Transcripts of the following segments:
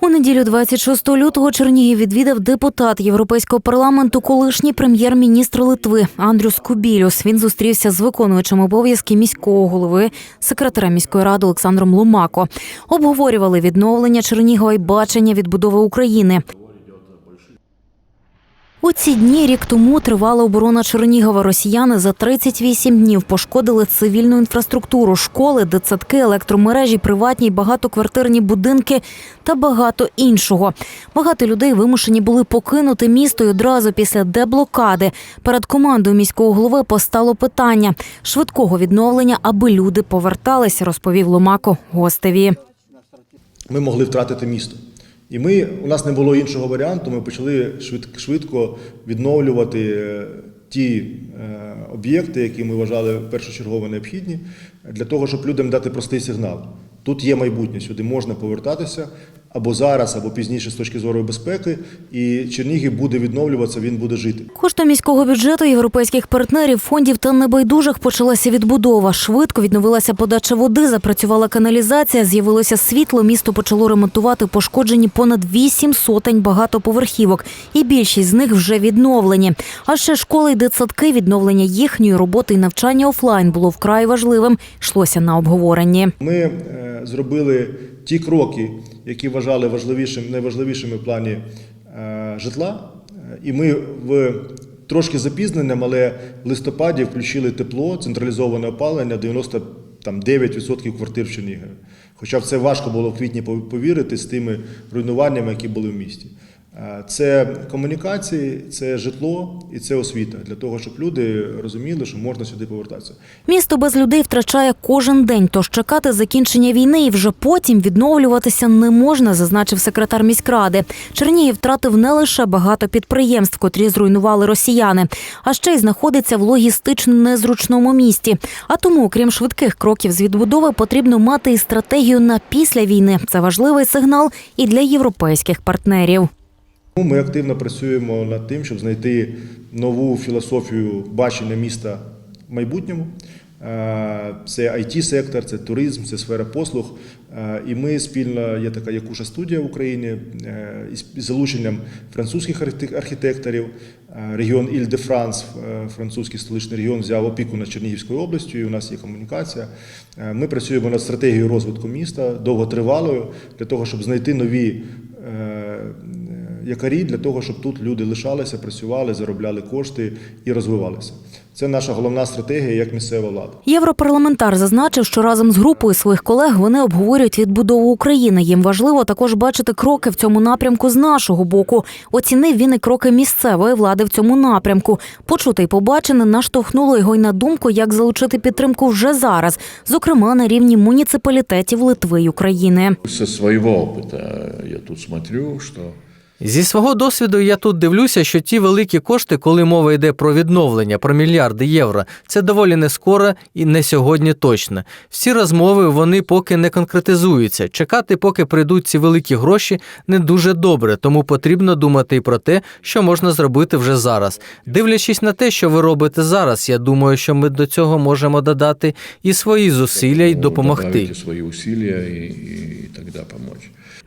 У неділю 26 лютого Чернігів відвідав депутат Європейського парламенту, колишній прем'єр-міністр Литви Андрюс Кубілюс. Він зустрівся з виконуючим обов'язки міського голови, секретаря міської ради Олександром Лумако. Обговорювали відновлення Чернігова і бачення відбудови України. У ці дні рік тому тривала оборона Чернігова. Росіяни за 38 днів пошкодили цивільну інфраструктуру, школи, дитсадки, електромережі, приватні багатоквартирні будинки та багато іншого. Багато людей вимушені були покинути місто й одразу після деблокади. Перед командою міського голови постало питання швидкого відновлення, аби люди повертались, розповів Ломако гостеві. ми могли втратити місто. І ми, у нас не було іншого варіанту, ми почали швид- швидко відновлювати е, ті е, об'єкти, які ми вважали першочергово необхідні, для того, щоб людям дати простий сигнал. Тут є майбутнє, сюди можна повертатися або зараз, або пізніше з точки зору безпеки, і Чернігів буде відновлюватися, він буде жити. Коштом міського бюджету європейських партнерів, фондів та небайдужих почалася відбудова. Швидко відновилася подача води, запрацювала каналізація, з'явилося світло. Місто почало ремонтувати пошкоджені понад вісім сотень багатоповерхівок, і більшість з них вже відновлені. А ще школи й дитсадки, відновлення їхньої роботи і навчання офлайн було вкрай важливим. Йшлося на обговоренні. Ми е, зробили ті кроки, які вважали важливішим, найважливішими в плані е, житла. І ми в трошки запізненням, але в листопаді включили тепло, централізоване опалення 99% квартир в Чернігові. Хоча в це важко було в квітні повірити з тими руйнуваннями, які були в місті. Е, Це комунікації, це житло і це освіта для того, щоб люди розуміли, що можна сюди повертатися. Місто без людей втрачає кожен день, тож чекати закінчення війни і вже потім відновлюватися не можна, зазначив секретар міськради. Чернігів втратив не лише багато підприємств, котрі зруйнували росіяни, а ще й знаходиться в логістично незручному місті. А тому, крім швидких кроків з відбудови, потрібно мати і стратегію на після війни. Це важливий сигнал і для європейських партнерів. Ми активно працюємо над тим, щоб знайти нову філософію бачення міста в майбутньому. Е, Це it сектор це туризм, це сфера послуг. Е, І ми спільно є така якуша студія в Україні е, із залученням французьких архітекторів. Регіон Іль-де-Франс, е, французький столичний регіон, взяв опіку над Чернігівською областю, і у нас є комунікація. Ми працюємо над стратегією розвитку міста довготривалою для того, щоб знайти нові якарі для того, щоб тут люди лишалися, працювали, заробляли кошти і розвивалися. Це наша головна стратегія як місцева влада. Європарламентар зазначив, що разом з групою своїх колег вони обговорюють відбудову України. Їм важливо також бачити кроки в цьому напрямку з нашого боку. Оцінив він і кроки місцевої влади в цьому напрямку. Почуте й побачене наштовхнуло його й на думку, як залучити підтримку вже зараз, зокрема на рівні муніципалітетів Литви й України. Со своего опыта я тут смотрю, что Зі свого досвіду я тут дивлюся, що ті великі кошти, коли мова йде про відновлення, про мільярди євро, це доволі не скоро і не сьогодні точно. Всі розмови вони поки не конкретизуються. Чекати, поки прийдуть ці великі гроші, не дуже добре, тому потрібно думати і про те, що можна зробити вже зараз. Дивлячись на те, що ви робите зараз, я думаю, що ми до цього можемо додати і свої зусилля, і ну, допомогти. добавите свои усилия и, и, и.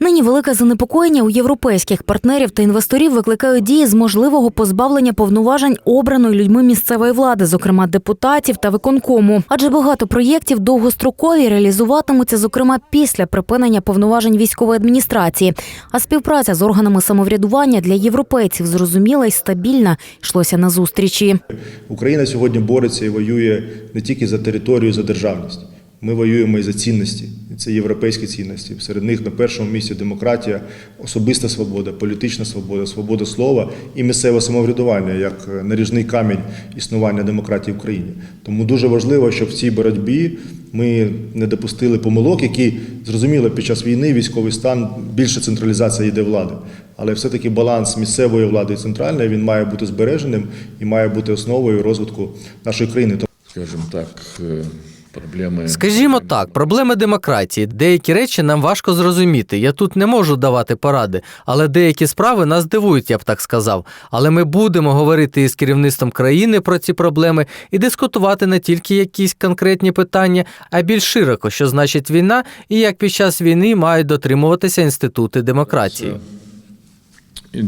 Нині велике занепокоєння у європейських партнерів та інвесторів викликають дії з можливого позбавлення повноважень обраної людьми місцевої влади, зокрема депутатів та виконкому. Адже багато проєктів довгострокові реалізуватимуться, зокрема після припинення повноважень військової адміністрації. А співпраця з органами самоврядування для європейців зрозуміла і стабільна йшлося на зустрічі. Україна сьогодні бореться і воює не тільки за територію, за державність. Ми воюємо і за цінності. І Це європейські цінності. Серед них на першому місці демократія, особиста свобода, політична свобода, свобода слова і місцеве самоврядування як наріжний камінь існування демократії в країні. Тому дуже важливо, щоб в цій боротьбі ми не допустили помилок, які зрозуміло під час війни військовий стан більше централізація йде влади. Але все-таки баланс місцевої влади і центральної він має бути збереженим і має бути основою розвитку нашої країни. Скажем так, проблемы... Скажімо так, проблеми демократії. Деякі речі нам важко зрозуміти. Я тут не можу давати поради, але деякі справи нас дивують, я б так сказав. Але ми будемо говорити із керівництвом країни про ці проблеми і дискутувати не тільки якісь конкретні питання, а більш широко, що значить війна, і як під час війни мають дотримуватися інститути демократії. И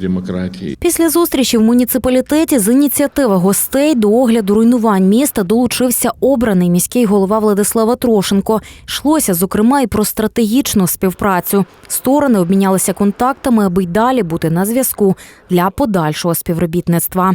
демократії э, Після зустрічі в муніципалітеті з ініціативи гостей до огляду руйнувань міста долучився обраний міський голова Владислава Трошенко. Йшлося, зокрема, і про стратегічну співпрацю. Сторони обмінялися контактами, аби й далі бути на зв'язку для подальшого співробітництва.